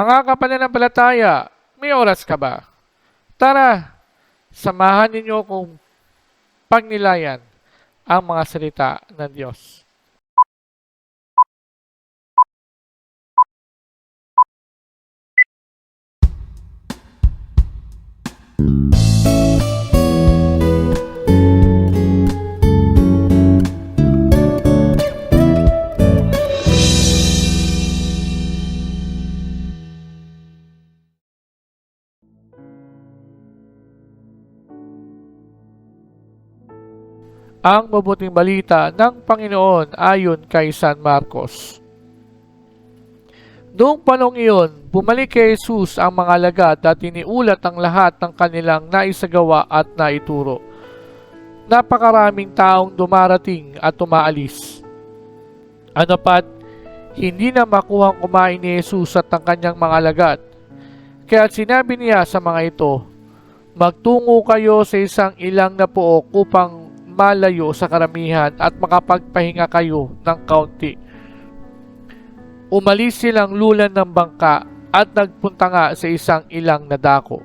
Mga kapananampalataya, may oras ka ba? Tara, samahan ninyo kong pagnilayan ang mga salita ng Diyos. Ang mabuting balita ng Panginoon ayon kay San Marcos. Noong panong iyon, bumalik kay Jesus ang mga alagad at iniulat ang lahat ng kanilang naisagawa at naituro. Napakaraming taong dumarating at umaalis. Ano pat, hindi na makuhang kumain ni Jesus at ang kanyang mga alagad. Kaya sinabi niya sa mga ito, Magtungo kayo sa isang ilang na puok upang malayo sa karamihan at makapagpahinga kayo ng kaunti. Umalis silang lulan ng bangka at nagpunta nga sa isang ilang na dako.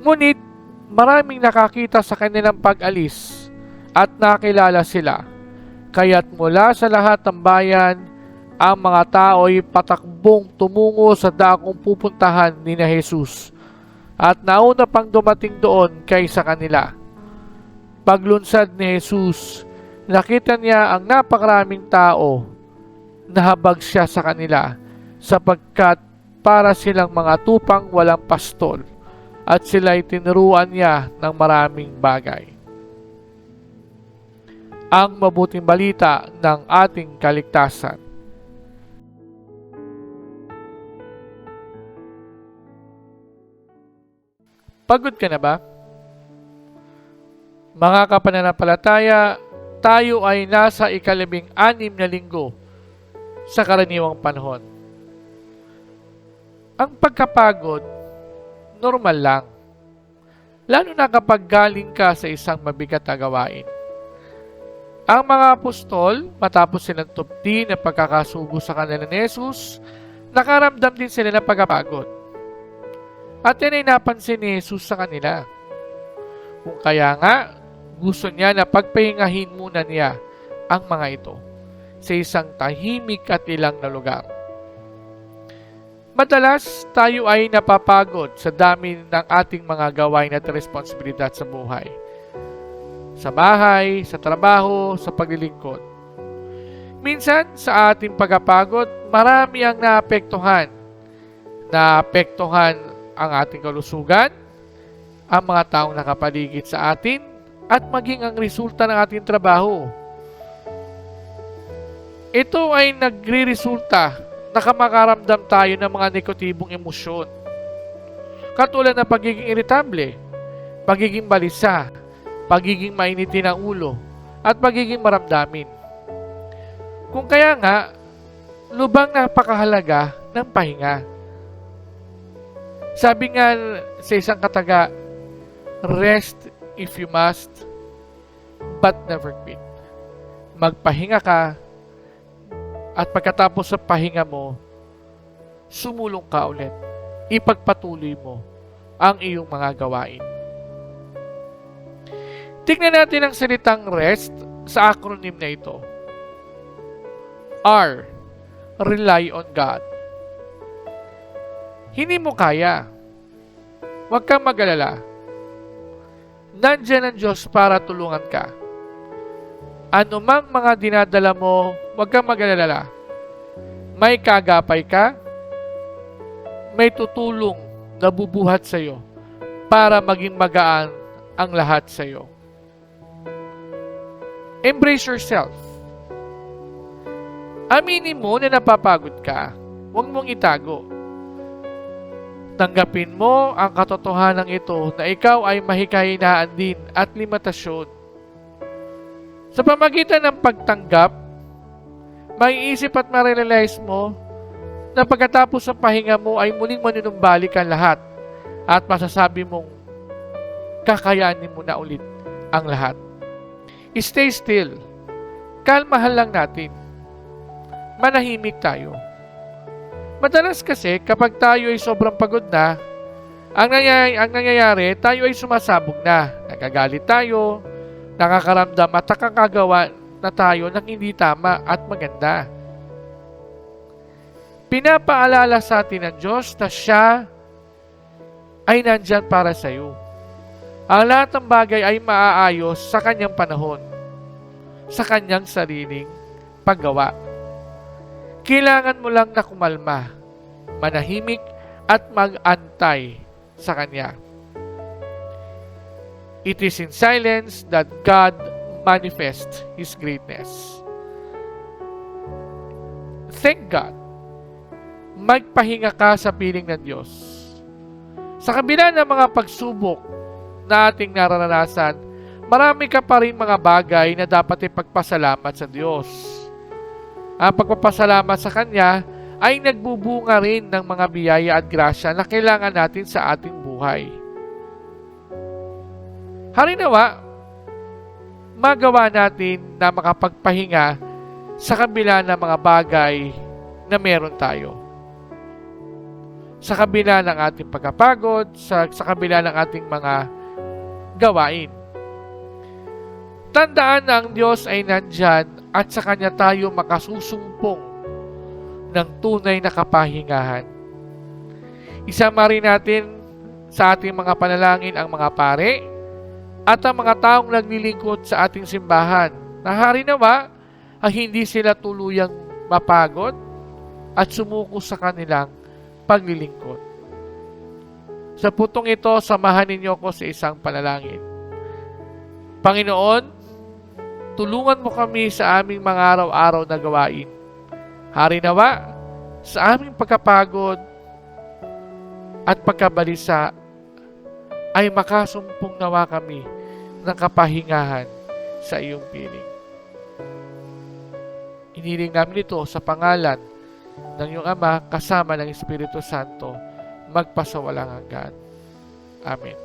Ngunit maraming nakakita sa kanilang pag-alis at nakilala sila. Kaya't mula sa lahat ng bayan, ang mga tao ay patakbong tumungo sa dakong pupuntahan ni na Jesus at nauna pang dumating doon kaysa kanila. Paglunsad ni Jesus, nakita niya ang napakaraming tao, nahabag siya sa kanila sapagkat para silang mga tupang walang pastol at sila'y tinuruan niya ng maraming bagay. Ang mabuting balita ng ating kaligtasan. Pagod ka na ba? Mga kapananampalataya, tayo ay nasa ikalabing anim na linggo sa karaniwang panahon. Ang pagkapagod, normal lang. Lalo na kapag galing ka sa isang mabigat na gawain. Ang mga apostol, matapos silang tupdi na pagkakasugo sa kanila ni Jesus, nakaramdam din sila ng pagkapagod. At yan ay napansin ni Jesus sa kanila. Kung kaya nga, gusto niya na pagpahingahin muna niya ang mga ito sa isang tahimik at ilang na lugar. Madalas, tayo ay napapagod sa dami ng ating mga gawain at responsibilidad sa buhay. Sa bahay, sa trabaho, sa paglilingkod. Minsan, sa ating pagkapagod, marami ang naapektuhan. Naapektuhan ang ating kalusugan, ang mga taong nakapaligid sa atin, at maging ang resulta ng ating trabaho. Ito ay nagre-resulta na kamakaramdam tayo ng mga negatibong emosyon. Katulad ng pagiging iritable, pagiging balisa, pagiging mainitin ang ulo, at pagiging maramdamin. Kung kaya nga, lubang napakahalaga ng pahinga. Sabi nga sa isang kataga, rest if you must, but never quit. Magpahinga ka, at pagkatapos sa pahinga mo, sumulong ka ulit. Ipagpatuloy mo ang iyong mga gawain. Tingnan natin ang salitang rest sa acronym na ito. R. Rely on God. Hindi mo kaya. Huwag kang mag-alala. Nandiyan ang Diyos para tulungan ka. Ano mang mga dinadala mo, huwag kang mag-alala. May kagapay ka, may tutulong na bubuhat sa iyo para maging magaan ang lahat sa iyo. Embrace yourself. Aminin mo na napapagod ka. Huwag mong itago. Tanggapin mo ang katotohanan ito na ikaw ay mahikahinaan din at limitasyon. Sa pamagitan ng pagtanggap, maiisip at ma-realize mo na pagkatapos ng pahinga mo ay muling manunumbalik ang lahat at masasabi mong kakayanin mo na ulit ang lahat. Stay still. Kalmahan lang natin. Manahimik tayo. Madalas kasi kapag tayo ay sobrang pagod na, ang nangyayari, ang nangyayari tayo ay sumasabog na. Nagagalit tayo, nakakaramdam at nakakagawa na tayo ng hindi tama at maganda. Pinapaalala sa atin ng Diyos na siya ay nandyan para sa iyo. Ang lahat ng bagay ay maaayos sa kanyang panahon, sa kanyang sariling paggawa. Kailangan mo lang na kumalma, manahimik at mag-antay sa Kanya. It is in silence that God manifests His greatness. Thank God. Magpahinga ka sa piling ng Diyos. Sa kabila ng mga pagsubok na ating nararanasan, marami ka pa rin mga bagay na dapat ipagpasalamat sa Diyos. Ang pagpapasalamat sa Kanya ay nagbubunga rin ng mga biyaya at grasya na kailangan natin sa ating buhay. Harinawa, magawa natin na makapagpahinga sa kabila ng mga bagay na meron tayo. Sa kabila ng ating pagkapagod, sa, sa kabila ng ating mga gawain. Tandaan na ang Diyos ay nandyan at sa Kanya tayo makasusumpong ng tunay na kapahingahan. Isama rin natin sa ating mga panalangin ang mga pare at ang mga taong naglilingkod sa ating simbahan na hari nawa ay hindi sila tuluyang mapagod at sumuko sa kanilang paglilingkod. Sa putong ito, samahan ninyo ko sa isang panalangin. Panginoon, tulungan mo kami sa aming mga araw-araw na gawain. Hari nawa, sa aming pagkapagod at pagkabalisa ay makasumpong nawa kami ng kapahingahan sa iyong piling. Iniling namin ito sa pangalan ng iyong Ama kasama ng Espiritu Santo magpasawalang hanggan. Amen.